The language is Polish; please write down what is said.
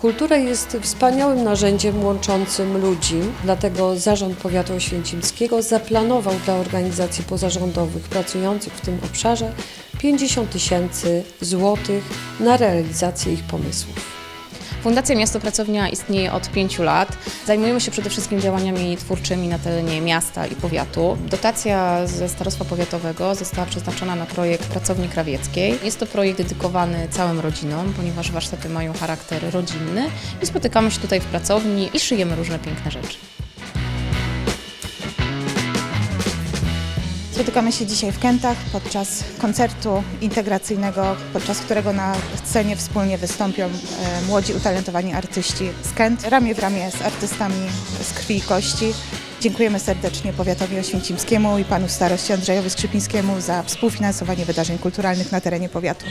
Kultura jest wspaniałym narzędziem łączącym ludzi, dlatego Zarząd Powiatu Oświęcimskiego zaplanował dla organizacji pozarządowych pracujących w tym obszarze 50 tysięcy złotych na realizację ich pomysłów. Fundacja Miasto Pracownia istnieje od pięciu lat. Zajmujemy się przede wszystkim działaniami twórczymi na terenie miasta i powiatu. Dotacja ze Starostwa Powiatowego została przeznaczona na projekt Pracowni Krawieckiej. Jest to projekt dedykowany całym rodzinom, ponieważ warsztaty mają charakter rodzinny i spotykamy się tutaj w pracowni i szyjemy różne piękne rzeczy. Spotykamy się dzisiaj w Kętach podczas koncertu integracyjnego, podczas którego na scenie wspólnie wystąpią e, młodzi utalentowani artyści z Kęt, ramię w ramię z artystami z krwi i kości. Dziękujemy serdecznie Powiatowi Oświęcimskiemu i panu staroście Andrzejowi Skrzypińskiemu za współfinansowanie wydarzeń kulturalnych na terenie powiatu.